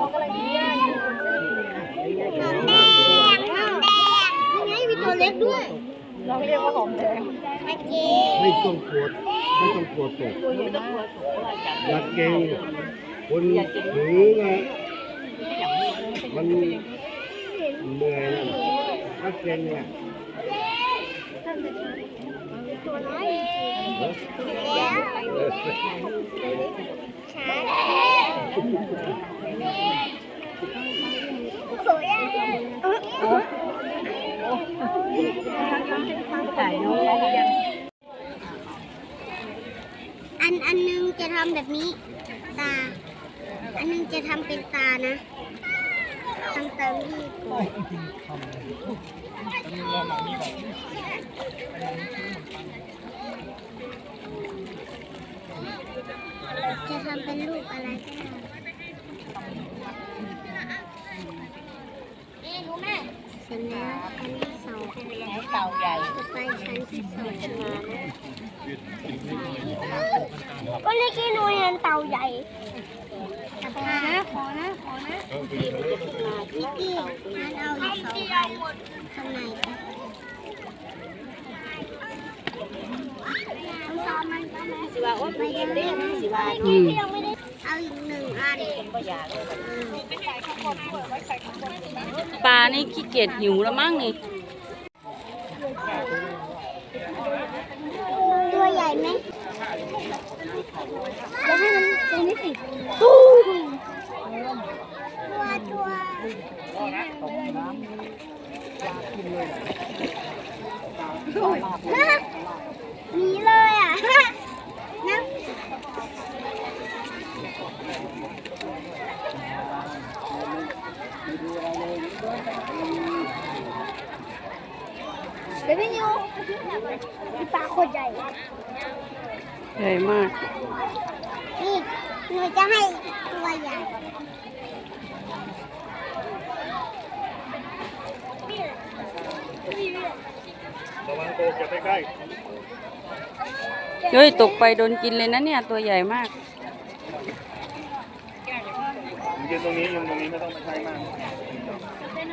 หอมแดงหอมแดงนี่ไงมีตัวเล็กด้วยเราเรียกว่าหอมแดงไม่ต้องปวดไม่ต้องปวดตกอยากเก่งคนถือนะมันเหนื่อยนะนักเก่งเนี่ยตัวน้อยแล้วช้า อันอันอันนึงจะทำแบบนี้ ตา อันนึงจะทำเป็นตานะทำตามที่ก่อนจะทำ เป็นรูปอะไรก็ได้เอ๊รู้ไหมเสร็จแล้วอันที่สองเต่าใหญ่จะไปชั้นที่สองก็เรียกที่หนูเห็นเต่าใหญ่ขอนะขอนะขอนะพี่กี้งั้นเอาอีกสองใบข้างในไปต้องซ้อมมันก็ไหม สิว่าโอ้ยไม่ได้เล่นสิว่าพี่กี้ยังไม่ได้เอาอีกหนึ่งอันปลานี่ขี้เกียจหิวแล้วมั้งนี่ตัวใหญ่ไหมแล้วให้มันตรงนี้สิตู้ตัวตัวหนีเลยอะนะ เดี๋ยวพี่นิวมีปลาโคตรใหญ่ ใหญ่มาก นี่หนูจะให้ตัวใหญ่ระวังตกอย่าไปใกล้เฮ้ยตกไปโดนกินเลยนะเนี่ย ตัวใหญ่มากยืนตรงนี้ยืนตรงนี้ไม่ต้องไปใกล้มาก